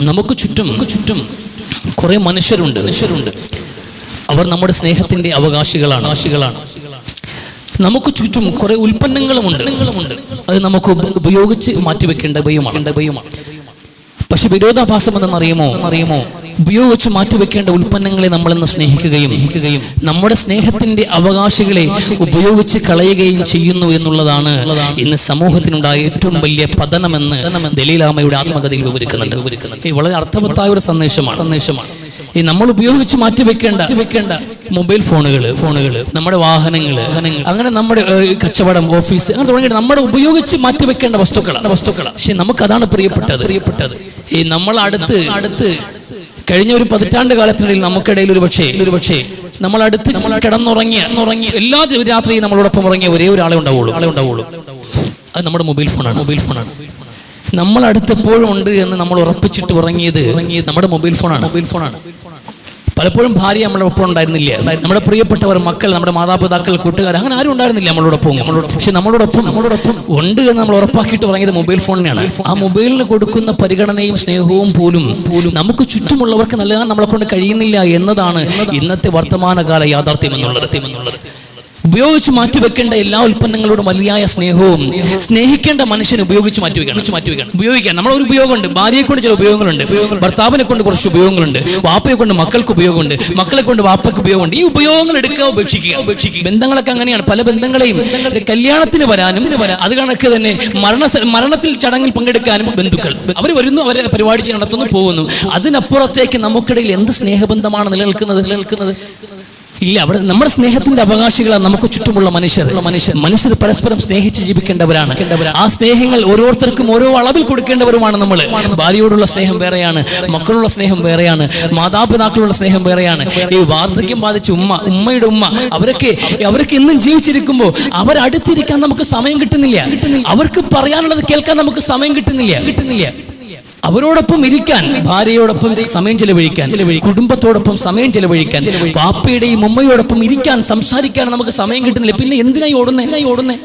നമുക്ക് ചുറ്റും ചുറ്റും കുറെ മനുഷ്യരുണ്ട്. മനുഷ്യരുണ്ട്. അവർ നമ്മുടെ സ്നേഹത്തിന്റെ അവകാശികളാണ്. അവകാശികളാണ്. നമുക്ക് ചുറ്റും കുറെ ഉൽപ്പന്നങ്ങളുമുണ്ട്. അത് നമുക്ക് ഉപ- ഉപയോഗിച്ച് മാറ്റിവെക്കേണ്ട ഭയമാണ് പക്ഷെ വിരോധാഭാസം എന്നറിയുമോ അറിയുമോ ഉപയോഗിച്ച് മാറ്റിവെക്കേണ്ട ഉൽപ്പന്നങ്ങളെ നമ്മളിന്ന് സ്നേഹിക്കുകയും സ്നേഹിക്കുകയും നമ്മുടെ സ്നേഹത്തിന്റെ അവകാശികളെ ഉപയോഗിച്ച് കളയുകയും ചെയ്യുന്നു എന്നുള്ളതാണ് ഇന്ന് സമൂഹത്തിനുണ്ടായ ഏറ്റവും വലിയ പതനമെന്ന് ദലീലാമയുടെ ആത്മകഥയിൽ വിവരിക്കുന്നുണ്ട്. വളരെ അർത്ഥവത്തായ ഒരു സന്ദേശമാണ്. സന്ദേശമാണ്. ഈ നമ്മൾ ഉപയോഗിച്ച് മാറ്റി വെക്കേണ്ട വെക്കേണ്ട മൊബൈൽ ഫോണുകൾ ഫോണുകൾ നമ്മുടെ വാഹനങ്ങൾ വാഹനങ്ങൾ അങ്ങനെ നമ്മുടെ കച്ചവടം ഓഫീസ് അങ്ങനെ തുടങ്ങി നമ്മുടെ ഉപയോഗിച്ച് മാറ്റി വെക്കേണ്ട വസ്തുക്കളാണ് വസ്തുക്കളാണ്. പക്ഷെ നമുക്കതാണ് പ്രിയപ്പെട്ടത്. പ്രിയപ്പെട്ടത്. ഈ നമ്മൾ അടുത്ത് അടുത്ത് കഴിഞ്ഞ ഒരു പതിറ്റാണ്ട് കാലത്തിനിടയിൽ നമുക്കിടയിൽ ഒരു പക്ഷേ ഒരു പക്ഷേ നമ്മൾ അടുത്ത് നമ്മൾ കിടന്നുറങ്ങിയ ഉറങ്ങിയ എല്ലാ രാത്രിയും നമ്മളോടൊപ്പം ഉറങ്ങിയ ഒരേ ഒരാളെ ഉണ്ടാവുള്ളൂ. ആളെ ഉണ്ടാവുള്ളൂ. അത് നമ്മുടെ മൊബൈൽ ഫോണാണ്. മൊബൈൽ ഫോണാണ്. നമ്മൾ അടുത്തെപ്പോഴും ഉണ്ട് എന്ന് നമ്മൾ ഉറപ്പിച്ചിട്ട് ഉറങ്ങിയത് ഉറങ്ങിയത് നമ്മുടെ മൊബൈൽ ഫോണാണ്. മൊബൈൽ ഫോണാണ്. പലപ്പോഴും ഭാര്യ നമ്മുടെ ഒപ്പം ഉണ്ടായിരുന്നില്ല. നമ്മുടെ പ്രിയപ്പെട്ടവർ മക്കൾ നമ്മുടെ മാതാപിതാക്കൾ കൂട്ടുകാർ അങ്ങനെ ആരും ഉണ്ടായിരുന്നില്ല നമ്മളോടൊപ്പം. നമ്മളോട് പക്ഷെ നമ്മളോടൊപ്പം നമ്മളോടൊപ്പം ഉണ്ട് എന്ന് നമ്മൾ ഉറപ്പാക്കിയിട്ട് തുടങ്ങിയത് മൊബൈൽ ഫോണിനെയാണ് ആ മൊബൈലിന് കൊടുക്കുന്ന പരിഗണനയും സ്നേഹവും പോലും പോലും നമുക്ക് ചുറ്റുമുള്ളവർക്ക് നൽകാൻ നമ്മളെ കൊണ്ട് കഴിയുന്നില്ല എന്നതാണ് ഇന്നത്തെ വർത്തമാനകാല യാഥാർത്ഥ്യം എന്നുള്ളത് എന്നുള്ളത് ഉപയോഗിച്ച് മാറ്റിവെക്കേണ്ട എല്ലാ ഉൽപ്പന്നങ്ങളോടും വലിയായ സ്നേഹവും സ്നേഹിക്കേണ്ട മനുഷ്യനെ ഉപയോഗിച്ച് മാറ്റി വെക്കണം. ഉപയോഗിക്കാൻ നമ്മൾ ഒരു ഉപയോഗമുണ്ട്. ഭാര്യയെ കൊണ്ട് ചില ഉപയോഗങ്ങളുണ്ട്. ഭർത്താവിനെ കൊണ്ട് കുറച്ച് ഉപയോഗങ്ങളുണ്ട്. വാപ്പയെ കൊണ്ട് മക്കൾക്ക് ഉപയോഗമുണ്ട്. മക്കളെ കൊണ്ട് വാപ്പയ്ക്ക് ഉപയോഗമുണ്ട്. ഈ ഉപയോഗങ്ങൾ എടുക്കുക ഉപേക്ഷിക്കുക. ഉപേക്ഷിക്കുക. ബന്ധങ്ങളൊക്കെ അങ്ങനെയാണ്. പല ബന്ധങ്ങളെയും കല്യാണത്തിന് വരാനും അത് കണക്ക് തന്നെ മരണ മരണത്തിൽ ചടങ്ങിൽ പങ്കെടുക്കാനും ബന്ധുക്കൾ. അവർ വരുന്നു അവരെ പരിപാടി നടത്തുന്നു പോകുന്നു. അതിനപ്പുറത്തേക്ക് നമുക്കിടയിൽ എന്ത് സ്നേഹബന്ധമാണ് നിലനിൽക്കുന്നത്? നിലനിൽക്കുന്നത്? ഇല്ല അവിടെ നമ്മുടെ സ്നേഹത്തിന്റെ അവകാശികളാണ് നമുക്ക് ചുറ്റുമുള്ള മനുഷ്യർ. മനുഷ്യർ മനുഷ്യർ പരസ്പരം സ്നേഹിച്ച് ജീവിക്കേണ്ടവരാണ്. ആ സ്നേഹങ്ങൾ ഓരോരുത്തർക്കും ഓരോ അളവിൽ കൊടുക്കേണ്ടവരുമാണ് നമ്മൾ ഭാര്യയോടുള്ള സ്നേഹം വേറെയാണ് മക്കളുള്ള സ്നേഹം വേറെയാണ് മാതാപിതാക്കളുള്ള സ്നേഹം വേറെയാണ്. ഈ വാർദ്ധക്യം ബാധിച്ച ഉമ്മ ഉമ്മയുടെ ഉമ്മ അവരൊക്കെ അവരൊക്കെ ഇന്നും ജീവിച്ചിരിക്കുമ്പോൾ അവരടുത്തിരിക്കാൻ നമുക്ക് സമയം കിട്ടുന്നില്ല. അവർക്ക് പറയാനുള്ളത് കേൾക്കാൻ നമുക്ക് സമയം കിട്ടുന്നില്ല കിട്ടുന്നില്ല. അവരോടൊപ്പം ഇരിക്കാൻ ഭാര്യയോടൊപ്പം സമയം ചെലവഴിക്കാൻ കുടുംബത്തോടൊപ്പം സമയം ചെലവഴിക്കാൻ പാപ്പയുടെയും ഉമ്മയോടൊപ്പം ഇരിക്കാൻ സംസാരിക്കാൻ നമുക്ക് സമയം കിട്ടുന്നില്ല. പിന്നെ എന്തിനായി ഓടുന്നേ? എന്തിനായി ഓടുന്നേ?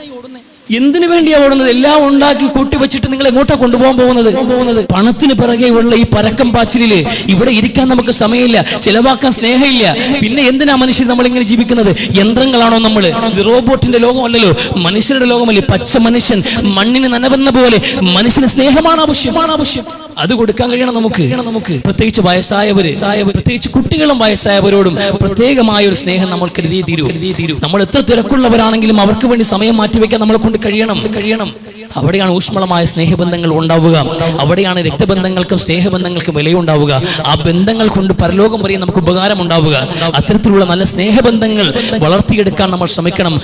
എന്തിനു വേണ്ടിയാ ഓടുന്നത്? എല്ലാം ഉണ്ടാക്കി കൂട്ടി വെച്ചിട്ട് നിങ്ങൾ എങ്ങോട്ടാ കൊണ്ടുപോകാൻ പോകുന്നത്? പോകുന്നത് പണത്തിന് പിറകെ ഉള്ള ഈ പരക്കം പാച്ചിലിൽ ഇവിടെ ഇരിക്കാൻ നമുക്ക് സമയമില്ല ചിലവാക്കാൻ സ്നേഹമില്ല. പിന്നെ എന്തിനാ മനുഷ്യർ നമ്മൾ ഇങ്ങനെ ജീവിക്കുന്നത്? യന്ത്രങ്ങളാണോ നമ്മൾ റോബോട്ടിന്റെ ലോകമല്ലല്ലോ മനുഷ്യരുടെ ലോകമല്ലേ? പച്ച മനുഷ്യൻ മണ്ണിന് നനവെന്ന പോലെ മനുഷ്യന് സ്നേഹമാണ് ആവശ്യമാണ് ആവശ്യം. അത് കൊടുക്കാൻ കഴിയണം നമുക്ക്. നമുക്ക് പ്രത്യേകിച്ച് വയസ്സായവര് പ്രത്യേകിച്ച് കുട്ടികളും വയസ്സായവരോടും പ്രത്യേകമായ ഒരു സ്നേഹം നമ്മൾ കരുതി തീരൂ. തീരൂ നമ്മൾ എത്ര തിരക്കുള്ളവരാണെങ്കിലും അവർക്ക് വേണ്ടി സമയം മാറ്റിവെക്കാൻ നമ്മളെ കൊണ്ട് കഴിയണം. കഴിയണം അവിടെയാണ് ഊഷ്മളമായ സ്നേഹബന്ധങ്ങൾ ഉണ്ടാവുക. അവിടെയാണ് രക്തബന്ധങ്ങൾക്കും സ്നേഹബന്ധങ്ങൾക്കും വിലയുണ്ടാവുക. ആ ബന്ധങ്ങൾ കൊണ്ട് പരലോകം വരെ നമുക്ക് ഉപകാരം ഉണ്ടാവുക. അത്തരത്തിലുള്ള നല്ല സ്നേഹബന്ധങ്ങൾ വളർത്തിയെടുക്കാൻ നമ്മൾ ശ്രമിക്കണം.